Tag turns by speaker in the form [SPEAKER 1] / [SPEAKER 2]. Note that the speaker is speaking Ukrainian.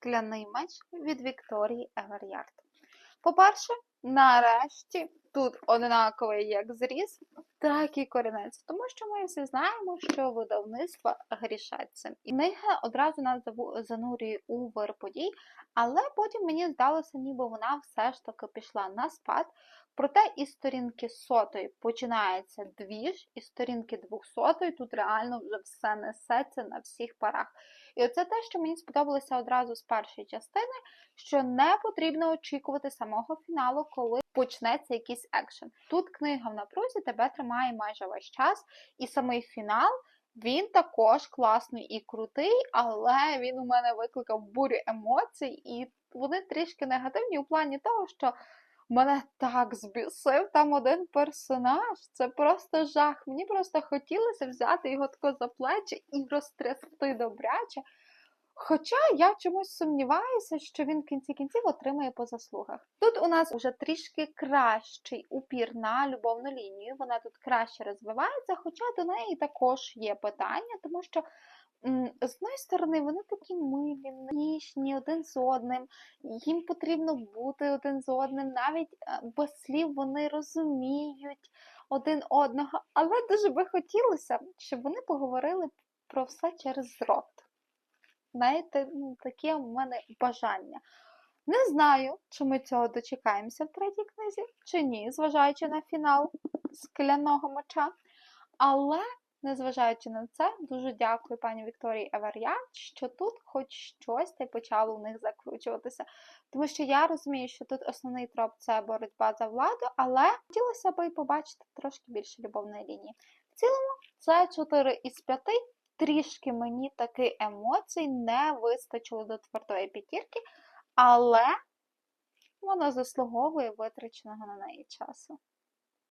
[SPEAKER 1] Скляний меч від Вікторії Еверярд. По-перше, нарешті тут однаковий як зріз, так і корінець. Тому що ми всі знаємо, що видавництво грішать цим. І книга одразу нас занурює у вир подій, але потім мені здалося, ніби вона все ж таки пішла на спад. Проте із сторінки сотої починається двіж, із сторінки двохсотої тут реально вже все несеться на всіх парах. І оце те, що мені сподобалося одразу з першої частини, що не потрібно очікувати самого фіналу, коли почнеться якийсь екшен. Тут книга в напрузі тебе тримає майже весь час, і самий фінал. Він також класний і крутий, але він у мене викликав бурю емоцій, і вони трішки негативні у плані того, що мене так збісив там один персонаж. Це просто жах. Мені просто хотілося взяти його тако за плечі і розтрясти добряче. Хоча я чомусь сумніваюся, що він в кінці кінців отримає по заслугах. Тут у нас вже трішки кращий упір на любовну лінію, вона тут краще розвивається, хоча до неї також є питання, тому що з одної сторони вони такі милі, ніжні один з одним, їм потрібно бути один з одним, навіть е, без слів вони розуміють один одного, але дуже би хотілося, щоб вони поговорили про все через рот. Знаєте, ну, таке у мене бажання. Не знаю, чи ми цього дочекаємося в третій книзі, чи ні, зважаючи на фінал скляного меча. Але, незважаючи на це, дуже дякую пані Вікторії Евер'ян, що тут хоч щось та почало у них закручуватися. Тому що я розумію, що тут основний троп це боротьба за владу, але хотілося б і побачити трошки більше любовної лінії. В цілому, це 4 із 5 трішки мені таки емоцій не вистачило до твердої п'ятірки, але вона заслуговує витраченого на неї часу.